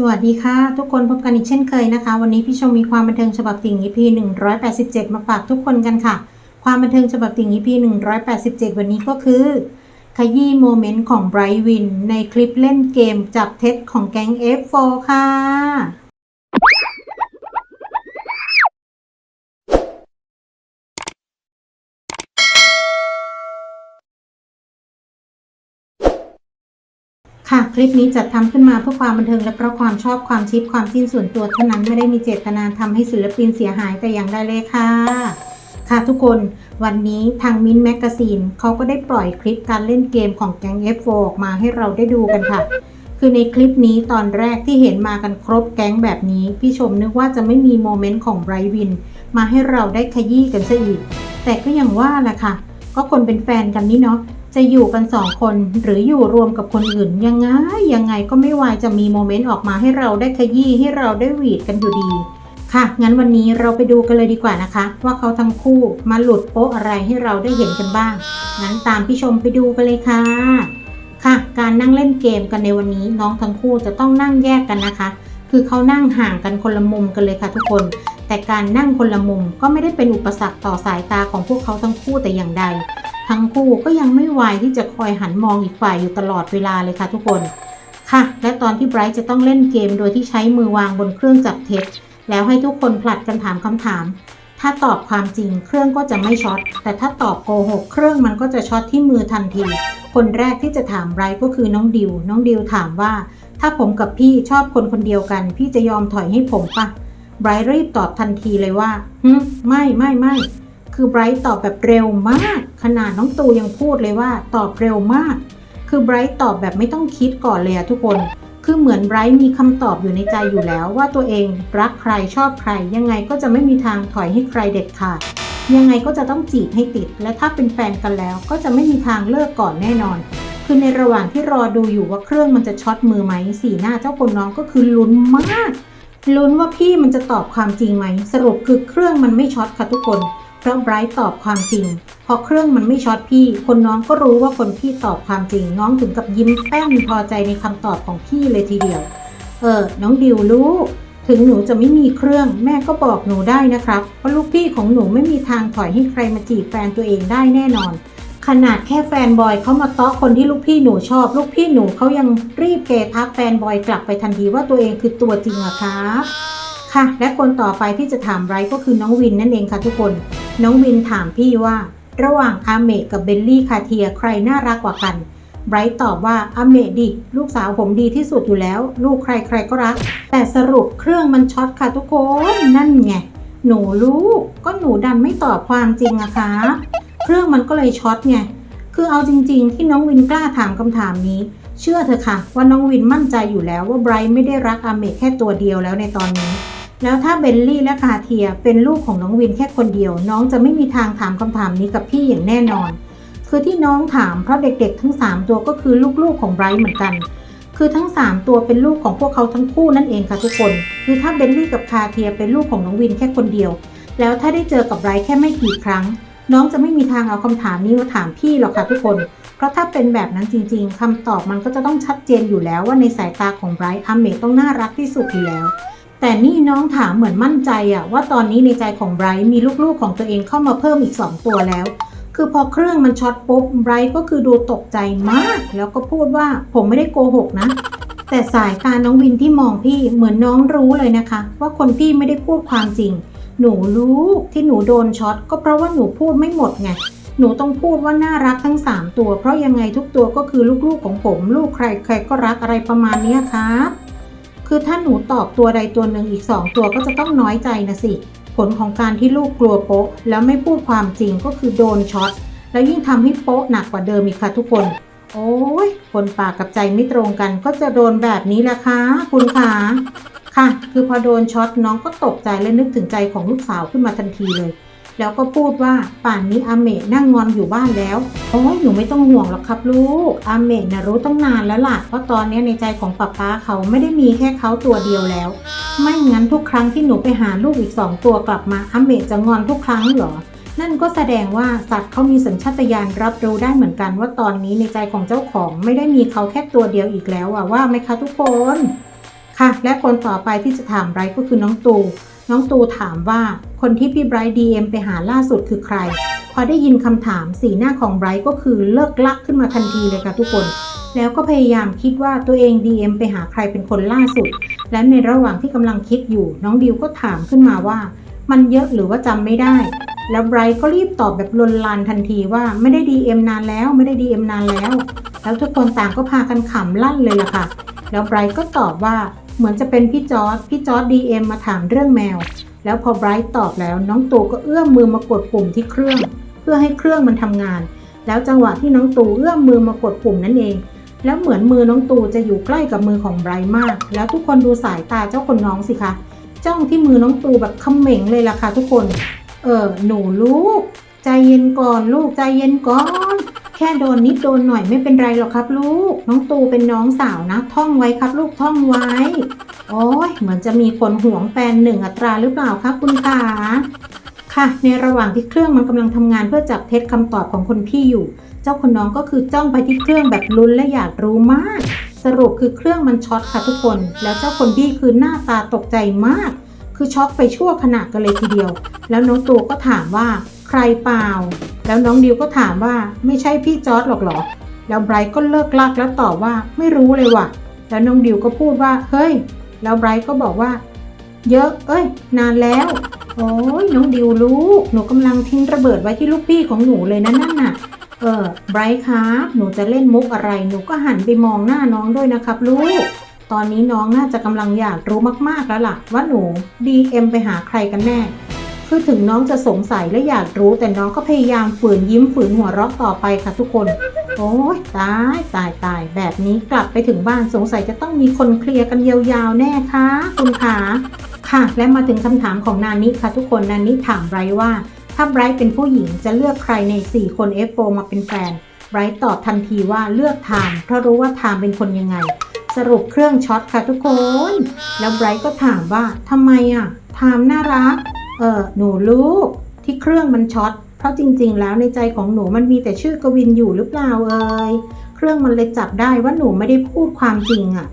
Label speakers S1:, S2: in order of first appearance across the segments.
S1: สวัสดีค่ะ ทุกคนพบกันอีกเช่นเคยนะคะ วันนี้พี่ชมมีความบันเทิงฉบับติ่ง EP 187 มาฝากทุกคนกันค่ะ ความบันเทิงฉบับติ่ง EP 187 วันนี้ก็คือ ขยี้โมเมนต์ของไบรท์วิน ในคลิปเล่นเกมจับเท็จของแก๊ง F4 ค่ะ ค่ะ คลิปนี้จัดทำขึ้นมาเพื่อความบันเทิงและเพราะความชอบความชิปความจิ้นส่วนตัวเท่านั้นไม่ได้มีเจตนาทำให้ศิลปินเสียหายแต่อย่างใดเลยค่ะ ค่ะทุกคนวันนี้ทางมินแมกซีนเขาก็ได้ปล่อยคลิปการเล่นเกมของแก๊ง F4 ออกมาให้เราได้ดูกันค่ะ คือในคลิปนี้ตอนแรกที่เห็นมากันครบแก๊งแบบนี้ พี่ชมนึกว่าจะไม่มีโมเมนต์ของไบรท์วิน มาให้เราได้ขยี้กันซะอีก แต่ก็ยังว่าแหละค่ะ ก็คนเป็นแฟนกันนี่เนาะ จะอยู่กันสองคนหรืออยู่รวมกับคนอื่น ยังไงยังไงก็ไม่วายจะมีโมเมนต์ออกมาให้เราได้ขยี้ให้เราได้หวีดกันอยู่ดี ค่ะ งั้นวันนี้เราไปดูกันเลยดีกว่านะคะ ว่าเขาทั้งคู่มาหลุดโป๊ะอะไรให้เราได้เห็นกันบ้าง งั้นตามพี่ชมไปดูกันเลยค่ะ ค่ะ การนั่งเล่นเกมกันในวันนี้น้องทั้งคู่จะต้องนั่งแยกกันนะคะ คือเขานั่งห่างกันคนละมุมกันเลยค่ะทุกคน แต่การนั่งคนละมุมก็ไม่ได้เป็นอุปสรรคต่อสายตาของพวกเขาทั้งคู่แต่อย่างใด ทั้งคู่ก็ยังไม่วที่จะคอยหันมองอีกฝ่ายอยู่ตลอดเวลาเลยค่ะทุกคน ค่ะ และตอนที่ไบรท์จะต้องเล่นเกมโดยที่ใช้มือวางบนเครื่องจับเท็จ แล้วให้ทุกคนผลัดกันถามคำถาม ถ้าตอบความจริงเครื่องก็จะไม่ช็อต แต่ถ้าตอบโกหกเครื่องมันก็จะช็อตที่มือทันที คนแรกที่จะถามไบรท์ก็คือน้องดิว น้องดิวถามว่า ถ้าผมกับพี่ชอบคนคนเดียวกัน พี่จะยอมถอยให้ผมปะไบรท์รีบตอบทันทีเลยว่าฮึไม่ไม่ไม่ คือไบรท์ตอบแบบเร็วมาก ขนาดน้องตูยังพูดเลยว่าตอบเร็วมาก คือไบรท์ตอบแบบไม่ต้องคิดก่อนเลยอะทุกคน คือเหมือนไบรท์มีคำตอบอยู่ในใจอยู่แล้ว ว่าตัวเองรักใครชอบใคร ยังไงก็จะไม่มีทางถอยให้ใครเด็ดขาด ยังไงก็จะต้องจีบให้ติด และถ้าเป็นแฟนกันแล้ว ก็จะไม่มีทางเลิกก่อนแน่นอน คือในระหว่างที่รอดูอยู่ว่าเครื่องมันจะช็อตมือไหมสีหน้าเจ้าคนน้องก็คือลุ้นมากลุ้นว่าพี่มันจะตอบความจริงไหม สรุปคือเครื่องมันไม่ช็อตค่ะทุกคน เพราะไบรท์ตอบความจริง พอเครื่องมันไม่ช็อตพี่ คนน้องก็รู้ว่าคนพี่ตอบความจริง น้องถึงกับยิ้มแป้นพอใจในคำตอบของพี่เลยทีเดียว เออ น้องดิวลูกถึงหนูจะไม่มีเครื่อง แม่ก็บอกหนูได้นะครับว่าลูกพี่ของหนูไม่มีทางถอยให้ใครมาจีบแฟนตัวเองได้แน่นอน ขนาดแค่แฟนบอยเขามาเตาะคนที่ลูกพี่หนูชอบ ลูกพี่หนูเขายังรีบเกทักแฟนบอยกลับไปทันทีว่าตัวเองคือตัวจริงอะครับค่ะ และคนต่อไปที่จะถามไรก็คือน้องวินนั่นเองค่ะทุกคน น้องวินถามพี่ว่า ระหว่างอาเมะกับเบลลี่คาเทียใครน่ารักกว่ากันไบรท์ตอบว่าอาเมะดิ ลูกสาวผมดีที่สุดอยู่แล้ว ลูกใครใครก็รัก แต่สรุปเครื่องมันช็อตค่ะทุกคน นั่นไง หนูลูกก็หนูดันไม่ตอบความจริงอะคะ เครื่องมันก็เลยช็อตไง คือเอาจริง ๆ ที่น้องวินกล้าถามคำถามนี้ เชื่อเถอะค่ะ ว่าน้องวินมั่นใจอยู่แล้วว่าไบรท์ไม่ได้รักอาเมะแค่ตัวเดียวแล้วในตอนนี้ แล้วถ้าเบลลี่และคาเทียเป็นลูกของน้องวินแค่คนเดียว น้องจะไม่มีทางถามคำถามนี้กับพี่อย่างแน่นอน คือที่น้องถามเพราะเด็กๆ ทั้ง 3 ตัวก็คือลูกๆของไบรท์เหมือนกัน คือทั้ง 3 ตัวเป็นลูกของพวกเขาทั้งคู่นั่นเองค่ะทุกคน คือถ้าเบลลี่กับคาเทียเป็นลูกของน้องวินแค่คนเดียว แล้วถ้าได้เจอกับไบรท์แค่ไม่กี่ครั้ง น้องจะไม่มีทางเอาคำถามนี้มาถามพี่หรอกค่ะทุกคนเพราะถ้าเป็นแบบนั้นจริงๆ คำตอบมันก็จะต้องชัดเจนอยู่แล้วว่าในสายตาของไบรท์อเมะต้องน่ารักที่สุดอยู่แล้ว แต่นี่น้องถามเหมือนมั่นใจอะว่าตอนนี้ในใจของไบรท์มีลูกๆของตัวเองเข้ามาเพิ่มอีก 2 ตัวแล้ว คือพอเครื่องมันช็อตปุ๊บไบรท์ก็คือดูตกใจมาก แล้วก็พูดว่าผมไม่ได้โกหกนะ แต่สายตาน้องวินที่มองพี่เหมือนน้องรู้เลยนะคะ ว่าคนพี่ไม่ได้พูดความจริง หนูรู้ที่หนูโดนช็อตก็เพราะว่าหนูพูดไม่หมดไงหนูต้องพูดว่าน่ารักทั้ง 3 ตัว เพราะยังไงทุกตัวก็คือลูกๆของผม ลูกใครใครก็รักอะไรประมาณนี้ครับ คือถ้าหนูตอบตัวใดตัวหนึ่งอีก 2 ตัวก็จะต้องน้อยใจนะสิ ผลของการที่ลูกกลัวโป๊ะ แล้วไม่พูดความจริงก็คือโดนช็อต แล้วยิ่งทำให้โป๊ะหนักกว่าเดิมอีกค่ะทุกคน โอ้ยคนปากกับใจไม่ตรงกันก็จะโดนแบบนี้แหละค่ะคุณขาค่ะ คือพอโดนช็อตน้องก็ตกใจและนึกถึงใจของลูกสาวขึ้นมาทันทีเลย แล้วก็พูดว่าป่านนี้อาเมะนั่งงอนอยู่บ้านแล้วโอ้ยหนูไม่ต้องห่วงหรอกครับลูกอาเมะนะรู้ตั้งนานแล้วล่ะว่าะตอนนี้ในใจของป๊าป๊าเขาไม่ได้มีแค่เขาตัวเดียวแล้ว ไม่งั้นทุกครั้งที่หนูไปหาลูกอีกสองตัวกลับมาอาเมะจะงอนทุกครั้งเหรอนั่นก็แสดงว่าสัตว์เขามีสัญชาตญาณรับรู้ได้เหมือนกันว่าตอนนี้ในใจของเจ้าของไม่ได้มีเขาแค่ตัวเดียวอีกแล้วอะว่าไหมคะทุกคน ค่ะ และคนต่อไปที่จะถามไรก็คือน้องตู น้องตูถามว่าคนที่พี่ไบรท์ดีเอ็มไปหาล่าสุดคือใคร พอได้ยินคำถามสีหน้าของไบรท์ก็คือเลิกลักขึ้นมาทันทีเลยค่ะทุกคน แล้วก็พยายามคิดว่าตัวเอง DM ไปหาใครเป็นคนล่าสุด และในระหว่างที่กำลังคิดอยู่ น้องดิวก็ถามขึ้นมาว่า มันเยอะหรือว่าจำไม่ได้ แล้วไบรท์ก็รีบตอบแบบลนลานทันทีว่าไม่ได้ DM นานแล้วไม่ได้ DM นานแล้ว แล้วทุกคนต่างก็พากันขำลั่นเลยล่ะค่ะแล้วไบรท์ก็ตอบว่า เหมือนจะเป็นพี่จอร์ดพี่จอร์ด DM มมาถามเรื่องแมว แล้วพอไบรท์ตอบแล้ว น้องตูก็เอื้อมมือมากดปุ่มที่เครื่อง เพื่อให้เครื่องมันทำงาน แล้วจังหวะที่น้องตูเอื้อมมือมากดปุ่มนั่นเอง แล้วเหมือนมือน้องตูจะอยู่ใกล้กับมือของไบรท์มาก แล้วทุกคนดูสายตาเจ้าคนน้องสิคะจ้องที่มือน้องตูแบบเขม่งเลยล่ะค่ะทุกคน เออหนูลูก ใจเย็นก่อนลูกใจเย็นก่อน แค่โดนนิดโดนหน่อยไม่เป็นไรหรอกครับลูก น้องตูเป็นน้องสาวนะ ท่องไว้ครับลูกท่องไว้ โอ้ยเหมือนจะมีคนห่วงแฟนหนึ่งอัตราหรือเปล่าครับคุณขาค่ะ ในระหว่างที่เครื่องมันกำลังทำงานเพื่อจับเท็จคำตอบของคนพี่อยู่ เจ้าคนน้องก็คือจ้องไปที่เครื่องแบบลุ้นและอยากรู้มาก สรุปคือเครื่องมันช็อตค่ะทุกคน แล้วเจ้าคนพี่คือหน้าตาตกใจมาก คือช็อกไปชั่วขณะกันเลยทีเดียว แล้วน้องตัวก็ถามว่า ใครเปล่า แล้วน้องดิวก็ถามว่าไม่ใช่พี่จอร์ดหรอกหรอ แล้วไบรท์ก็เลิกลักแล้วตอบว่าไม่รู้เลยว่ะ แล้วน้องดิวก็พูดว่าเฮ้ย แล้วไบรท์ก็บอกว่า เยอะ เอ้ย นานแล้ว โอ้ยน้องดิวลูก หนูกำลังทิ้งระเบิดไว้ที่ลูกพี่ของหนูเลยนะนั่นน่ะ เออไบรท์ครับหนูจะเล่นมุกอะไร หนูก็หันไปมองหน้าน้องด้วยนะครับ ลูก ตอนนี้น้องน่าจะกำลังอยากรู้มากๆแล้วล่ะ ว่าหนู DM ไปหาใครกันแน่ คือถึงน้องจะสงสัยและอยากรู้ แต่น้องก็พยายามฝืนยิ้มฝืนหัวเราะต่อไปค่ะทุกคน โอ้ยตายตายตายแบบนี้กลับไปถึงบ้านสงสัยจะต้องมีคนเคลียร์กันยาวๆแน่คะคุณขาค่ะ และมาถึงคำถามของนานิค่ะทุกคนนานิถามไบรท์ว่า ถ้าไบรท์เป็นผู้หญิงจะเลือกใครใน 4 คน F4 มาเป็นแฟนไบรท์ตอบทันทีว่าเลือกไทม์เพราะรู้ว่าไทม์เป็นคนยังไง สรุปเครื่องช็อตค่ะทุกคน แล้วไบรท์ก็ถามว่าทำไมอะไทม์น่ารัก เออหนูลูกที่เครื่องมันช็อตเพราะจริง ๆ แล้วในใจของหนูมันมีแต่ชื่อกวินอยู่หรือเปล่าเอ่ยเครื่องมันเลยจับได้ว่าหนูไม่ได้พูดความจริงอะ่ะ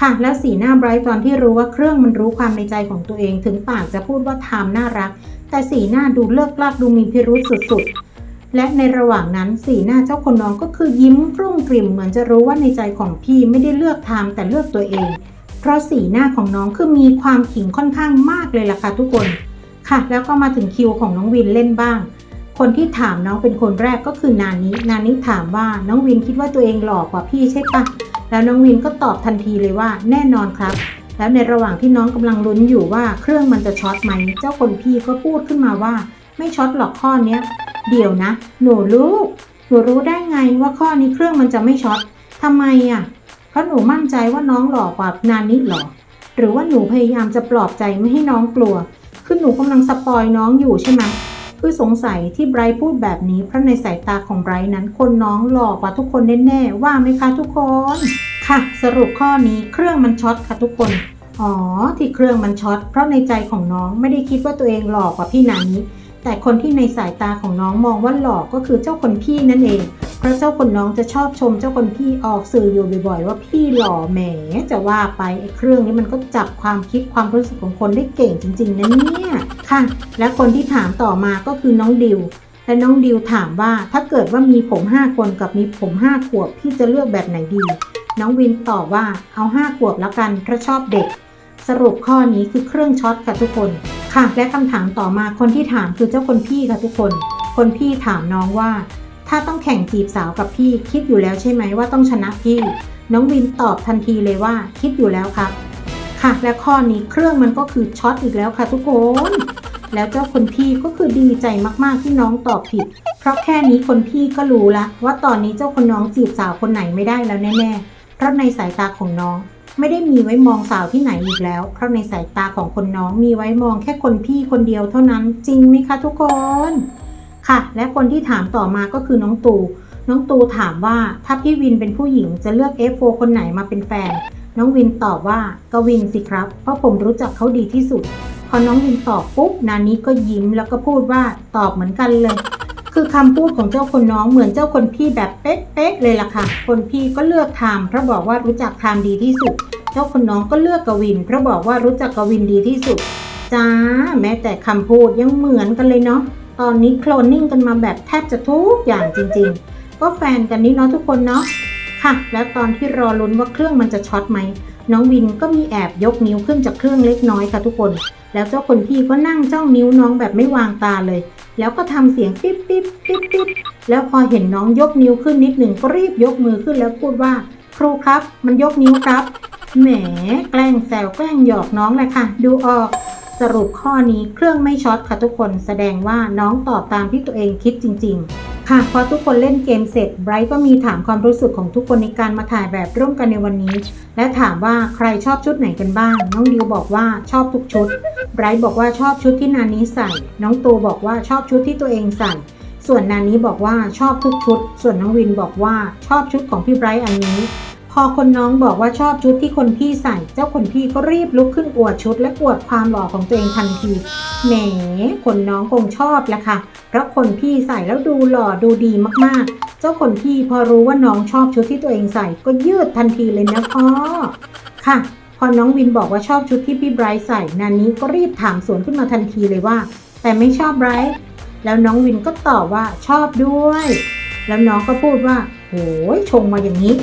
S1: ค่ะ แล้วสีหน้าไบรท์ตอนที่รู้ว่าเครื่องมันรู้ความในใจของตัวเอง ถึงปากจะพูดว่าไทม์น่ารัก แต่สีหน้าดูเลิกลักดูมีพิรุษสุดๆ และในระหว่างนั้นสีหน้าเจ้าคนน้องก็คือยิ้มกรุ่มกริ่มเหมือนจะรู้ว่าในใจของพี่ไม่ได้เลือกไทม์แต่เลือกตัวเอง เพราะสีหน้าของน้องคือมีความขิงค่อนข้างมากเลยล่ะค่ะทุกคน ค่ะ แล้วก็มาถึงคิวของน้องวินเล่นบ้าง คนที่ถามน้องเป็นคนแรกก็คือนานินานิถามว่าน้องวินคิดว่าตัวเองหล่อกว่าพี่ใช่ปะแล้วน้องวินก็ตอบทันทีเลยว่าแน่นอนครับ แล้วในระหว่างที่น้องกำลังลุ้นอยู่ว่าเครื่องมันจะช็อตไหมเจ้าคนพี่ก็พูดขึ้นมาว่า ไม่ช็อตหรอกข้อเนี้ยเดี๋ยวนะ หนูลูกหนูรู้ได้ไงว่าข้อนี้เครื่องมันจะไม่ช็อตทำไมอะ เพราะหนูมั่นใจว่าน้องหล่อกว่านานิหรอ หรือว่าหนูพยายามจะปลอบใจไม่ให้น้องกลัว คือหนูกำลังสปอยน้องอยู่ใช่ไหมคือสงสัยที่ไบรท์พูดแบบนี้เพราะในสายตาของไบรท์นั้นคนน้องหลอกว่าทุกคนแน่ๆว่าไหมคะทุกคนค่ะ สรุปข้อนี้เครื่องมันช็อตค่ะทุกคนอ๋อที่เครื่องมันช็อตเพราะในใจของน้องไม่ได้คิดว่าตัวเองหลอกว่าพี่นานิแต่คนที่ในสายตาของน้องมองว่าหล่อก็คือเจ้าคนพี่นั่นเอง เพราะเจ้าคนน้องจะชอบชมเจ้าคนพี่ออกสื่ออยู่บ่อยๆ ว่าพี่หล่อแหมจะว่าไปไอ้เครื่องนี้มันก็จับความคิดความรู้สึกของคนได้เก่งจริงๆนะเนี่ยค่ะ และคนที่ถามต่อมาก็คือน้องดิวและน้องดิวถามว่าถ้าเกิดว่ามีผม 5 คนกับมีผม 5 ขวบพี่จะเลือกแบบไหนดี น้องวินตอบว่าเอา 5 ขวบแล้วกันเพราะชอบเด็ก สรุปข้อนี้คือเครื่องช็อตค่ะทุกคน ค่ะและคำถามต่อมาคนที่ถามคือเจ้าคนพี่ค่ะทุกคน คนพี่ถามน้องว่า ถ้าต้องแข่งจีบสาวกับพี่ คิดอยู่แล้วใช่ไหมว่าต้องชนะพี่ น้องวินตอบทันทีเลยว่า คิดอยู่แล้วครับ ค่ะ และข้อนี้เครื่องมันก็คือช็อตอีกแล้วค่ะทุกคน แล้วเจ้าคนพี่ก็คือดีใจมากๆที่น้องตอบผิด เพราะแค่นี้คนพี่ก็รู้ละว่าตอนนี้เจ้าคนน้องจีบสาวคนไหนไม่ได้แล้วแน่ๆเพราะในสายตาของน้องไม่ได้มีไว้มองสาวที่ไหนอีกแล้ว เพราะในสายตาของคนน้องมีไว้มองแค่คนพี่คนเดียวเท่านั้น จริงไหมคะทุกคน ค่ะ และคนที่ถามต่อมาก็คือน้องตูน้องตูถามว่าถ้าพี่วินเป็นผู้หญิงจะเลือก F4 คนไหนมาเป็นแฟน น้องวินตอบว่ากวินสิครับ เพราะผมรู้จักเขาดีที่สุด พอน้องวินตอบปุ๊บนานี้ก็ยิ้มแล้วก็พูดว่าตอบเหมือนกันเลย คือคำพูดของเจ้าคนน้องเหมือนเจ้าคนพี่แบบเป๊ะๆเลยล่ะค่ะ คนพี่ก็เลือกไทม์เพราะบอกว่ารู้จักไทม์ดีที่สุด เจ้าคนน้องก็เลือกกวิน เพราะบอกว่ารู้จักกวินดีที่สุด จ้า แม้แต่คำพูดยังเหมือนกันเลยเนาะ ตอนนี้โคลนนิ่งกันมาแบบแทบจะทุกอย่างจริงๆ ก็แฟนกันนี่เนาะทุกคนเนาะค่ะ แล้วตอนที่รอลุ้นว่าเครื่องมันจะช็อตไหมน้องวินก็มีแอบยกนิ้วขึ้นจากเครื่องเล็กน้อยค่ะทุกคน แล้วเจ้าคนพี่ก็นั่งจ้องนิ้วน้องแบบไม่วางตาเลย แล้วก็ทำเสียงปิ๊บปิ๊บปิ๊บปิ๊บแล้วพอเห็นน้องยกนิ้วขึ้นนิดหนึ่งก็รีบยกมือขึ้นแล้วพูดว่า ครูครับ มันยกนิ้วครับ แหม แกล้งแซวแกล้งหยอกน้องเลยค่ะ ดูออก สรุปข้อนี้เครื่องไม่ช็อตค่ะทุกคนแสดงว่าน้องตอบตามที่ตัวเองคิดจริง ๆ ค่ะพอทุกคนเล่นเกมเสร็จไบรท์ก็มีถามความรู้สึกของทุกคนในการมาถ่ายแบบร่วมกันในวันนี้ และถามว่าใครชอบชุดไหนกันบ้าง น้องดิวบอกว่าชอบทุกชุดไบรท์บอกว่าชอบชุดที่นานี้ใส่ น้องตูบอกว่าชอบชุดที่ตัวเองใส่ส่วนนานี้บอกว่าชอบทุกชุด ส่วนน้องวินบอกว่าชอบชุดของพี่ไบรท์อันนี้ พอคนน้องบอกว่าชอบชุดที่คนพี่ใส่ เจ้าคนพี่ก็รีบลุกขึ้นอวดชุด และอวดความหล่อของตัวเองทันที แหม คนน้องคงชอบแหละค่ะ เพราะคนพี่ใส่แล้วดูหล่อดูดีมากๆ เจ้าคนพี่พอรู้ว่าน้องชอบชุดที่ตัวเองใส่ ก็ยืดทันทีเลยนะพ่อ ค่ะ พอน้องวินบอกว่าชอบชุดที่พี่ไบรท์ใส่ นานี้ก็รีบถามสวนขึ้นมาทันทีเลยว่า แต่ไม่ชอบไบรท์แล้วน้องวินก็ตอบว่าชอบด้วย แล้วน้องก็พูดว่าโหยชงมาอย่างนี้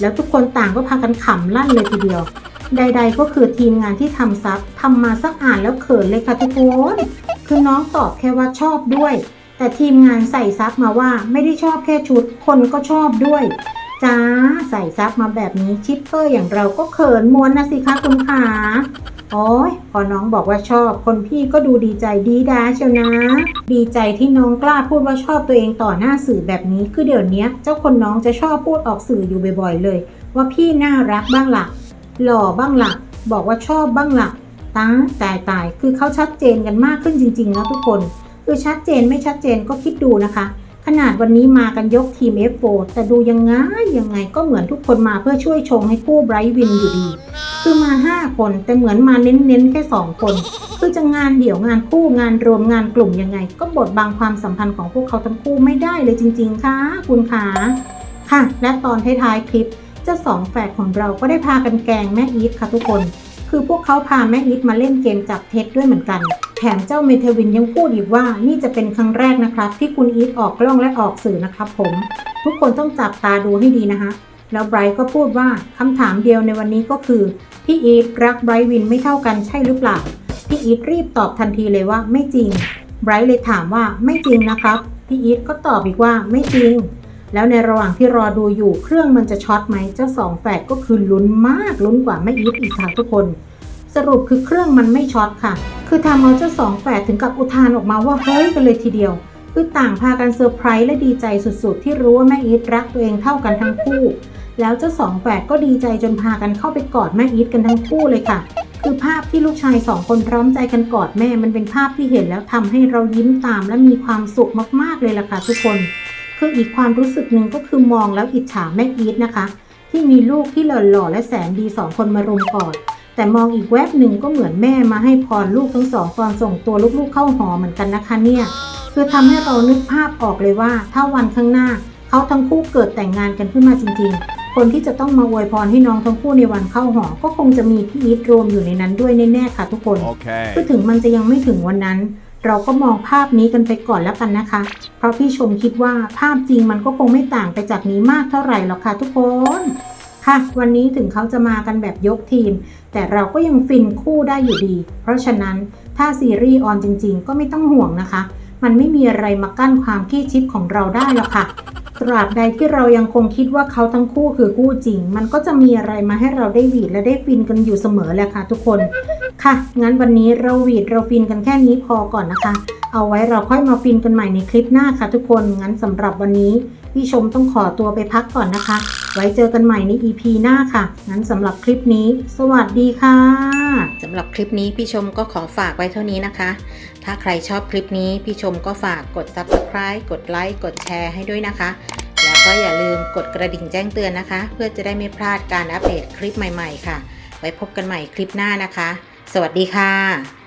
S1: แล้วทุกคนต่างก็พากันขำลั่นเลยทีเดียว ใด ๆ ก็คือทีมงานที่ทำซับทำมาสักอ่านแล้วเขินเลยค่ะทุกคนคือน้องตอบแค่ว่าชอบด้วย แต่ทีมงานใส่ซับมาว่าไม่ได้ชอบแค่ชุด คนก็ชอบด้วยจ้าใส่ซับมาแบบนี้ชิปเปอร์อย่างเราก็เขินม้วนนะสิคะคุณขา โอ้ยพอน้องบอกว่าชอบ คนพี่ก็ดูดีใจดีดาเชียวนะ ดีใจที่น้องกล้าพูดว่าชอบตัวเองต่อหน้าสื่อแบบนี้คือเดี๋ยวนี้เจ้าคนน้องจะชอบพูดออกสื่ออยู่บ่อยๆเลย ว่าพี่น่ารักบ้างหล่ะหล่อบ้างหล่ะบอกว่าชอบบ้างหล่ะตายตายตายคือเขาชัดเจนกันมากขึ้นจริงๆนะทุกคน คือชัดเจนไม่ชัดเจนก็คิดดูนะคะ ขนาดวันนี้มากันยกทีม F4 แต่ดูยังไงยังไงก็เหมือนทุกคนมาเพื่อช่วยชงให้คู่ไบรท์วินอยู่ดี คือมา 5 คนแต่เหมือนมาเน้นๆแค่ 2 คน คือจะงานเดี่ยวงานคู่งานรวมงานกลุ่มยังไง ก็บดบังความสัมพันธ์ของพวกเขาทั้งคู่ไม่ได้เลยจริง ๆ ค่ะ คุณขาค่ะ และตอนท้ายๆคลิปเจ้าสองแฝดของเราก็ได้พากันแกงแม่อีทค่ะทุกคน คือพวกเขาพาแม่อีทมาเล่นเกมจับเท็จด้วยเหมือนกัน แถมเจ้าเมเทวินยังพูดอีกว่านี่จะเป็นครั้งแรกนะครับ ที่คุณอีทออกกล้องและออกสื่อนะครับผม ทุกคนต้องจับตาดูให้ดีนะคะ แล้วไบรท์ก็พูดว่าคำถามเดียวในวันนี้ก็คือ พี่อีทรักไบรท์วินไม่เท่ากันใช่หรือเปล่า พี่อีทรีบตอบทันทีเลยว่าไม่จริง ไบรท์เลยถามว่าไม่จริงนะครับ พี่อีทก็ตอบอีกว่าไม่จริง แล้วในระหว่างที่รอดูอยู่เครื่องมันจะช็อตไหมเจ้าสองแฝดก็คือลุ้นมากลุ้นกว่าแม่อีทอีกค่ะทุกคน สรุปคือเครื่องมันไม่ช็อตค่ะ คือทำเอาเจ้าสองแฝดถึงกับอุทานออกมาว่าเฮ้ยกันเลยทีเดียวคือต่างพากันเซอร์ไพรส์และดีใจสุดๆ ที่รู้ว่าแม่อีทรักตัวเองเท่ากันทั้งคู่ แล้วเจ้าสองแฝดก็ดีใจจนพากันเข้าไปกอดแม่อีทกันทั้งคู่เลยค่ะ คือภาพที่ลูกชายสองคนพร้อมใจกันกอดแม่มันเป็นภาพที่เห็นแล้วทำให้เรายิ้มตามและมีความสุขมากๆเลยล่ะค่ะทุกคน คืออีกความรู้สึกหนึ่งก็คือมองแล้วอิจฉาแม่อีทนะคะ ที่มีลูกที่หล่อๆและแสนดีสองคนมารุมกอดแต่มองอีกแวบหนึ่งก็เหมือนแม่มาให้พรลูกทั้งสองตอนส่งตัวลูกๆเข้าหอเหมือนกันนะคะเนี่ยคือทำให้เรานึกภาพออกเลยว่า ถ้าวันข้างหน้า เขาทั้งคู่เกิดแต่งงานกันขึ้นมาจริงๆ คนที่จะต้องมาอวยพรให้น้องทั้งคู่ในวันเข้าหอ ก็คงจะมีพี่อีทรวมอยู่ในนั้นด้วยแน่ๆค่ะทุกคน
S2: Okay.
S1: คือถึงมันจะยังไม่ถึงวันนั้น เราก็มองภาพนี้กันไปก่อนแล้วกันนะคะ เพราะพี่ชมคิดว่าภาพจริงมันก็คงไม่ต่างไปจากนี้มากเท่าไหร่หรอกค่ะทุกคนค่ะวันนี้ถึงเขาจะมากันแบบยกทีม แต่เราก็ยังฟินคู่ได้อยู่ดี เพราะฉะนั้นถ้าซีรีส์ออนจริง ๆ ก็ไม่ต้องห่วงนะคะ มันไม่มีอะไรมากั้นความขี้ชิปของเราได้หรอกค่ะ ตราบใดที่เรายังคงคิดว่าเขาทั้งคู่คือคู่จริง มันก็จะมีอะไรมาให้เราได้หวีดและได้ฟินกันอยู่เสมอแหละค่ะทุกคน ค่ะ งั้นวันนี้เราหวีดเราฟินกันแค่นี้พอก่อนนะคะ เอาไว้เราค่อยมาฟินกันใหม่ในคลิปหน้าค่ะทุกคน งั้นสำหรับวันนี้พี่ชมต้องขอตัวไปพักก่อนนะคะ ไว้เจอกันใหม่ใน EP หน้าค่ะ งั้นสำหรับคลิปนี้ สวัสดีค่ะ
S3: สำหรับคลิปนี้พี่ชมก็ขอฝากไว้เท่านี้นะคะ ถ้าใครชอบคลิปนี้พี่ชมก็ฝากกด subscribe กดไลค์กดแชร์ให้ด้วยนะคะ แล้วก็อย่าลืมกดกระดิ่งแจ้งเตือนนะคะ เพื่อจะได้ไม่พลาดการอัปเดตคลิปใหม่ ๆ ค่ะ ไว้พบกันใหม่คลิปหน้านะคะ สวัสดีค่ะ